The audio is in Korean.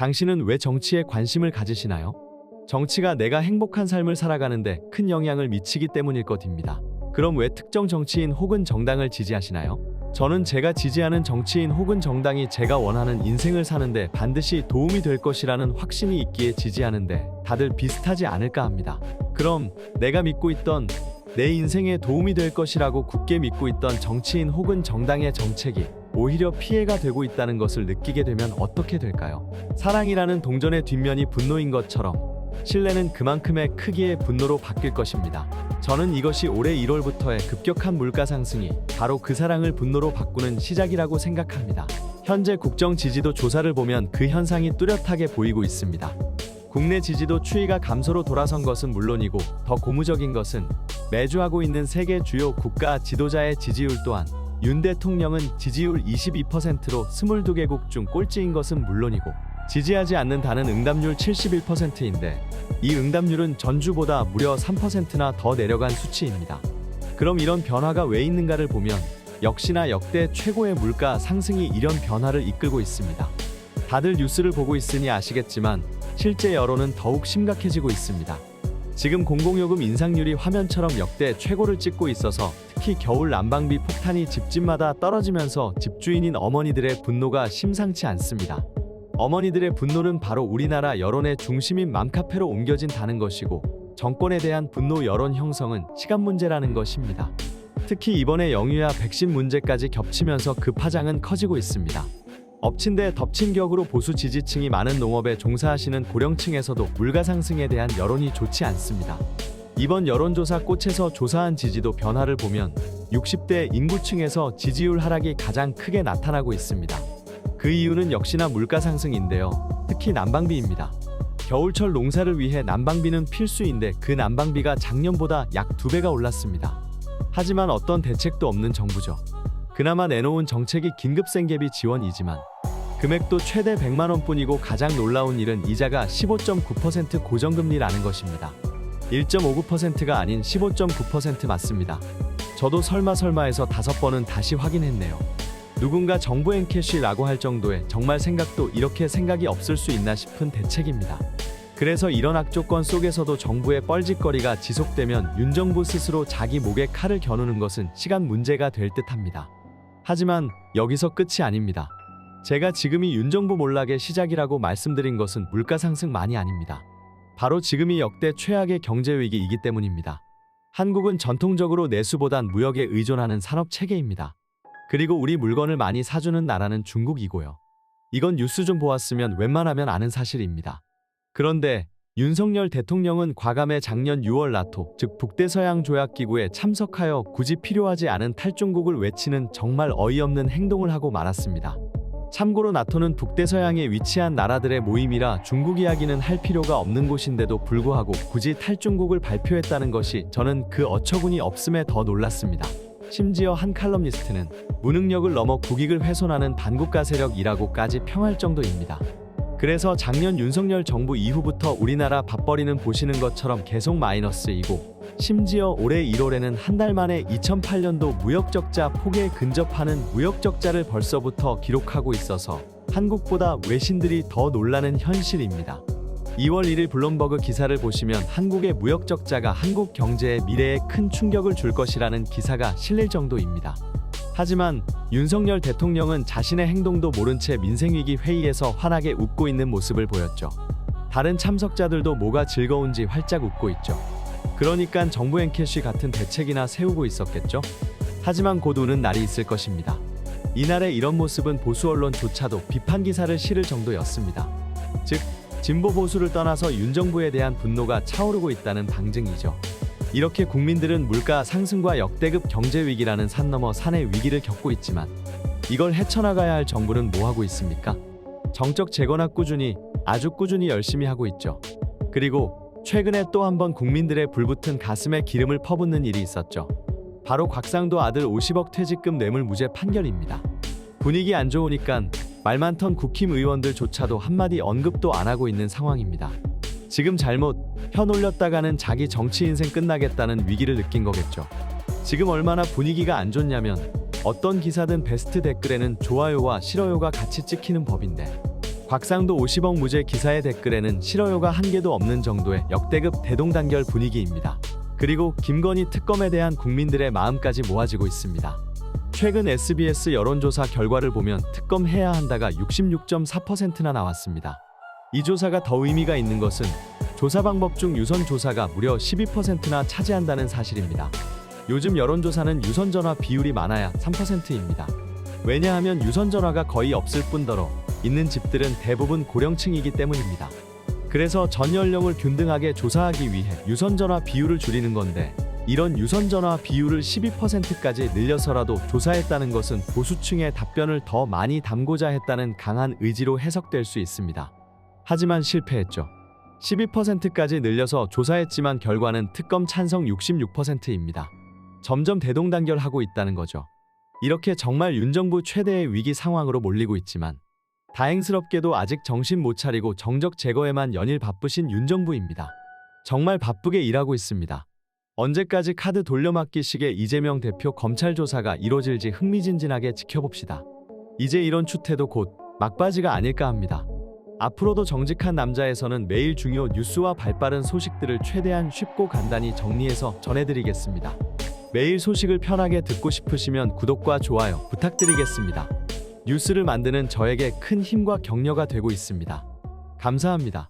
당신은 왜 정치에 관심을 가지시나요? 정치가 내가 행복한 삶을 살아가는데 큰 영향을 미치기 때문일 것입니다. 그럼 왜 특정 정치인 혹은 정당을 지지하시나요? 저는 제가 지지하는 정치인 혹은 정당이 제가 원하는 인생을 사는데 반드시 도움이 될 것이라는 확신이 있기에 지지하는데 다들 비슷하지 않을까 합니다. 그럼 내가 믿고 있던 내 인생에 도움이 될 것이라고 굳게 믿고 있던 정치인 혹은 정당의 정책이 오히려 피해가 되고 있다는 것을 느끼게 되면 어떻게 될까요? 사랑이라는 동전의 뒷면이 분노인 것처럼 신뢰는 그만큼의 크기의 분노로 바뀔 것입니다. 저는 이것이 올해 1월부터의 급격한 물가 상승이 바로 그 사랑을 분노로 바꾸는 시작이라고 생각합니다. 현재 국정 지지도 조사를 보면 그 현상이 뚜렷하게 보이고 있습니다. 국내 지지도 추이가 감소로 돌아선 것은 물론이고 더 고무적인 것은 매주 하고 있는 세계 주요 국가 지도자의 지지율 또한 윤 대통령은 지지율 22%로 22개국 중 꼴찌인 것은 물론이고 지지하지 않는다는 응답률 71%인데 이 응답률은 전주보다 무려 3%나 더 내려간 수치입니다. 그럼 이런 변화가 왜 있는가를 보면 역시나 역대 최고의 물가 상승이 이런 변화를 이끌고 있습니다. 다들 뉴스를 보고 있으니 아시겠지만 실제 여론은 더욱 심각해지고 있습니다. 지금 공공요금 인상률이 화면처럼 역대 최고를 찍고 있어서 특히 겨울 난방비 폭탄이 집집마다 떨어지면서 집주인인 어머니들의 분노가 심상치 않습니다. 어머니들의 분노는 바로 우리나라 여론의 중심인 맘카페로 옮겨진다는 것이고 정권에 대한 분노 여론 형성은 시간 문제라는 것입니다. 특히 이번에 영유아 백신 문제까지 겹치면서 그 파장은 커지고 있습니다. 엎친 데 덮친 격으로 보수 지지층이 많은 농업에 종사하시는 고령층에서도 물가 상승에 대한 여론이 좋지 않습니다. 이번 여론조사 꽃에서 조사한 지지도 변화를 보면 60대 인구층에서 지지율 하락이 가장 크게 나타나고 있습니다. 그 이유는 역시나 물가 상승인데요. 특히 난방비입니다. 겨울철 농사를 위해 난방비는 필수인데 그 난방비가 작년보다 약 두 배가 올랐습니다. 하지만 어떤 대책도 없는 정부죠. 그나마 내놓은 정책이 긴급 생계비 지원이지만 금액도 최대 100만 원뿐이고 가장 놀라운 일은 이자가 15.9% 고정금리라는 것입니다. 1.59%가 아닌 15.9% 맞습니다. 저도 설마 설마해서 다섯 번은 다시 확인했네요. 누군가 정부 엔 캐시라고 할 정도의 정말 생각도 이렇게 생각이 없을 수 있나 싶은 대책입니다. 그래서 이런 악조건 속에서도 정부의 뻘짓거리가 지속되면 윤 정부 스스로 자기 목에 칼을 겨누는 것은 시간 문제가 될 듯합니다. 하지만 여기서 끝이 아닙니다. 제가 지금이 윤 정부 몰락의 시작이라고 말씀드린 것은 물가 상승만이 아닙니다. 바로 지금이 역대 최악의 경제 위기이기 때문입니다. 한국은 전통적으로 내수보단 무역에 의존하는 산업 체계입니다. 그리고 우리 물건을 많이 사주는 나라는 중국이고요. 이건 뉴스 좀 보았으면 웬만하면 아는 사실입니다. 그런데 윤석열 대통령은 과감해 작년 6월 나토, 즉 북대서양 조약기구에 참석하여 굳이 필요하지 않은 탈중국을 외치는 정말 어이없는 행동을 하고 말았습니다. 참고로 나토는 북대서양에 위치한 나라들의 모임이라 중국 이야기는 할 필요가 없는 곳인데도 불구하고 굳이 탈중국을 발표했다는 것이 저는 그 어처구니 없음에 더 놀랐습니다. 심지어 한 칼럼니스트는 무능력을 넘어 국익을 훼손하는 반국가 세력이라고까지 평할 정도입니다. 그래서 작년 윤석열 정부 이후부터 우리나라 밥벌이는 보시는 것처럼 계속 마이너스이고 심지어 올해 1월에는 한 달 만에 2008년도 무역적자 폭에 근접하는 무역적자를 벌써부터 기록하고 있어서 한국보다 외신들이 더 놀라는 현실입니다. 2월 1일 블룸버그 기사를 보시면 한국의 무역적자가 한국 경제의 미래에 큰 충격을 줄 것이라는 기사가 실릴 정도입니다. 하지만 윤석열 대통령은 자신의 행동도 모른 채 민생위기 회의에서 환하게 웃고 있는 모습을 보였죠. 다른 참석자들도 뭐가 즐거운지 활짝 웃고 있죠. 그러니까 정부 앵캐시 같은 대책이나 세우고 있었겠죠. 하지만 곧 오는 날이 있을 것입니다. 이날의 이런 모습은 보수 언론조차도 비판 기사를 실을 정도였습니다. 즉 진보 보수를 떠나서 윤 정부에 대한 분노가 차오르고 있다는 방증이죠. 이렇게 국민들은 물가 상승과 역대급 경제 위기라는 산 넘어 산의 위기를 겪고 있지만 이걸 헤쳐나가야 할 정부는 뭐 하고 있습니까? 정적 재건화 꾸준히 아주 꾸준히 열심히 하고 있죠. 그리고 최근에 또 한 번 국민들의 불붙은 가슴에 기름을 퍼붓는 일이 있었죠. 바로 곽상도 아들 50억 퇴직금 뇌물 무죄 판결입니다. 분위기 안 좋으니까 말 많던 국힘 의원들조차도 한마디 언급도 안 하고 있는 상황입니다. 지금 잘못 혀 올렸다가는 자기 정치 인생 끝나겠다는 위기를 느낀 거겠죠. 지금 얼마나 분위기가 안 좋냐면 어떤 기사든 베스트 댓글에는 좋아요와 싫어요가 같이 찍히는 법인데 곽상도 50억 무죄 기사의 댓글에는 싫어요가 한 개도 없는 정도의 역대급 대동단결 분위기입니다. 그리고 김건희 특검에 대한 국민들의 마음까지 모아지고 있습니다. 최근 SBS 여론조사 결과를 보면 특검해야 한다가 66.4%나 나왔습니다. 이 조사가 더 의미가 있는 것은 조사 방법 중 유선 조사가 무려 12%나 차지한다는 사실입니다. 요즘 여론조사는 유선 전화 비율이 많아야 3%입니다. 왜냐하면 유선 전화가 거의 없을 뿐더러 있는 집들은 대부분 고령층이기 때문입니다. 그래서 전 연령을 균등하게 조사하기 위해 유선 전화 비율을 줄이는 건데 이런 유선 전화 비율을 12%까지 늘려서라도 조사했다는 것은 보수층의 답변을 더 많이 담고자 했다는 강한 의지로 해석될 수 있습니다. 하지만 실패했죠. 12%까지 늘려서 조사했지만 결과는 특검 찬성 66%입니다. 점점 대동단결하고 있다는 거죠. 이렇게 정말 윤 정부 최대의 위기 상황으로 몰리고 있지만 다행스럽게도 아직 정신 못 차리고 정적 제거에만 연일 바쁘신 윤 정부입니다. 정말 바쁘게 일하고 있습니다. 언제까지 카드 돌려막기식의 이재명 대표 검찰 조사가 이뤄질지 흥미진진하게 지켜봅시다. 이제 이런 추태도 곧 막바지가 아닐까 합니다. 앞으로도 정직한 남자에서는 매일 중요 뉴스와 발빠른 소식들을 최대한 쉽고 간단히 정리해서 전해드리겠습니다. 매일 소식을 편하게 듣고 싶으시면 구독과 좋아요 부탁드리겠습니다. 뉴스를 만드는 저에게 큰 힘과 격려가 되고 있습니다. 감사합니다.